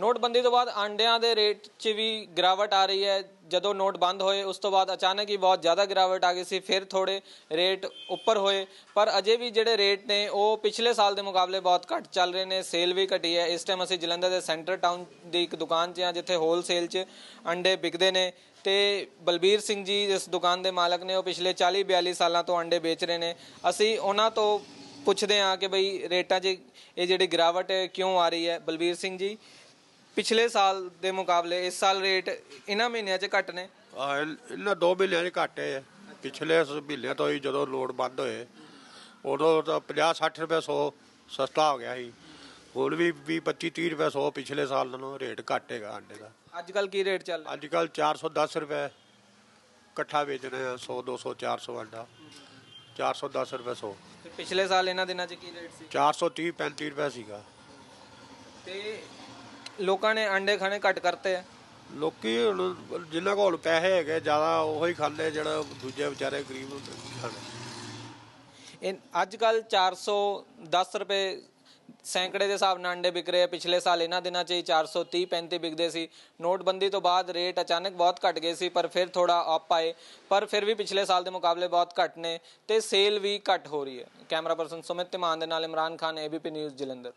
ਨੋਟਬੰਦੀ ਤੋਂ ਬਾਅਦ ਆਂਡਿਆਂ ਦੇ ਰੇਟ 'ਚ ਵੀ ਗਿਰਾਵਟ ਆ ਰਹੀ ਹੈ। ਜਦੋਂ ਨੋਟ ਬੰਦ ਹੋਏ, ਉਸ ਤੋਂ ਬਾਅਦ ਅਚਾਨਕ ਹੀ ਬਹੁਤ ਜ਼ਿਆਦਾ ਗਿਰਾਵਟ ਆ ਗਈ ਸੀ, ਫਿਰ ਥੋੜੇ ਰੇਟ ਉੱਪਰ ਹੋਏ। ਪਰ ਅਜੇ ਵੀ ਜਿਹੜੇ ਰੇਟ ਨੇ, ਉਹ ਪਿਛਲੇ ਸਾਲ ਦੇ ਮੁਕਾਬਲੇ ਬਹੁਤ ਘੱਟ ਚੱਲ ਰਹੇ ਨੇ। ਸੇਲ ਵੀ ਘਟੀ ਹੈ। ਇਸ ਟਾਈਮ ਅਸੀਂ ਜਲੰਧਰ ਦੇ ਸੈਂਟਰ ਟਾਊਨ ਦੀ ਇੱਕ ਦੁਕਾਨ 'ਚ ਹਾਂ, ਜਿੱਥੇ ਹੋਲਸੇਲ 'ਚ ਅੰਡੇ ਵਿਕਦੇ ਨੇ। ਤੇ ਬਲਬੀਰ ਸਿੰਘ ਜੀ ਇਸ ਦੁਕਾਨ ਦੇ ਮਾਲਕ ਨੇ, ਉਹ ਪਿਛਲੇ 40 42 ਸਾਲਾਂ ਤੋਂ ਅੰਡੇ ਵੇਚ ਰਹੇ ਨੇ। ਅਸੀਂ ਉਹਨਾਂ ਤੋਂ ਪੁੱਛਦੇ ਹਾਂ ਕਿ ਬਈ ਰੇਟਾਂ 'ਚ ਇਹ ਜਿਹੜੀ ਗਿਰਾਵਟ ਹੈ, ਕਿਉਂ ਆ ਰਹੀ ਹੈ? ਬਲਬੀਰ ਸਿੰਘ ਜੀ ਪਿਛਲੇ ਸਾਲ ਦੇ ਮੁਕਾਬਲੇ ਇਸ ਸਾਲ ਰੇਟ ਇਹਨਾਂ ਮਹੀਨਿਆਂ 'ਚ ਘੱਟ ਨੇ? ਇਹਨਾਂ ਦੋ ਮਹੀਨਿਆਂ 'ਚ ਘੱਟ ਹੈ ਪਿਛਲੇ ਸ- ਮਹੀਨਿਆਂ ਤੋਂ ਹੀ ਜਦੋਂ ਲੋਡ ਬੰਦ ਹੋਏ ਉਦੋਂ ਤਾਂ 50 60 ਰੁਪਏ 100 ਸਸਤਾ ਹੋ ਗਿਆ ਸੀ। ਹੁਣ ਵੀ 20 25 30 ਰੁਪਏ 100 ਪਿਛਲੇ ਸਾਲ ਨਾਲੋਂ ਰੇਟ ਘੱਟ ਹੈਗਾ ਅੰਡੇ ਦਾ। ਅੱਜ ਕੱਲ ਕੀ ਰੇਟ ਚੱਲ ਰਿਹਾ? ਅੱਜ ਕੱਲ 410 ਰੁਪਏ ਇਕੱਠਾ ਵੇਚਦੇ ਆ 100 200 400 ਅੰਡਾ 410 ਰੁਪਏ 100 ਤੇ ਪਿਛਲੇ ਸਾਲ ਇਹਨਾਂ ਦਿਨਾਂ 'ਚ ਕੀ ਰੇਟ ਸੀ? 430 35 ਰੁਪਏ ਸੀਗਾ। ਤੇ ਲੋਕਾਂ ਨੇ ਅੰਡੇ ਖਾਣੇ ਘੱਟ ਕਰਤੇ ਆ। ਲੋਕੀ ਹੁਣ ਜਿਨ੍ਹਾਂ ਕੋਲ ਪੈਸੇ ਹੈਗੇ ਜ਼ਿਆਦਾ ਉਹੀ ਖਾਂਦੇ ਜਿਹੜਾ ਦੂਜੇ ਵਿਚਾਰੇ ਗਰੀਬ ਹੁੰਦੇ ਖਾਂਦੇ ਇਹ ਅੱਜ ਕੱਲ 410 ਰੁਪਏ ਸੈਂਕੜੇ ਦੇ ਹਿਸਾਬ ਨਾਲ ਅੰਡੇ ਵਿਕ ਰਹੇ ਆ। ਪਿਛਲੇ ਸਾਲ ਇਹਨਾਂ ਦਿਨਾਂ 'ਚ ਹੀ 430 35 ਵਿਕਦੇ ਸੀ। ਨੋਟਬੰਦੀ ਤੋਂ ਬਾਅਦ ਰੇਟ ਅਚਾਨਕ ਬਹੁਤ ਘਟ ਗਏ ਸੀ ਪਰ ਫਿਰ ਥੋੜਾ ਅਪ ਆਏ। ਪਰ ਫਿਰ ਵੀ ਪਿਛਲੇ ਸਾਲ ਦੇ ਮੁਕਾਬਲੇ ਬਹੁਤ ਘੱਟ ਨੇ ਤੇ ਸੇਲ ਵੀ ਘੱਟ ਹੋ ਰਹੀ ਹੈ। ਕੈਮਰਾ ਪਰਸਨ ਸੁਮਿਤ ਤਿਮਾਨ ਦੇ ਨਾਲ ਇਮਰਾਨ ਖਾਨ ਏਬੀਪੀ ਨਿਊਜ਼ ਜਲੰਧਰ।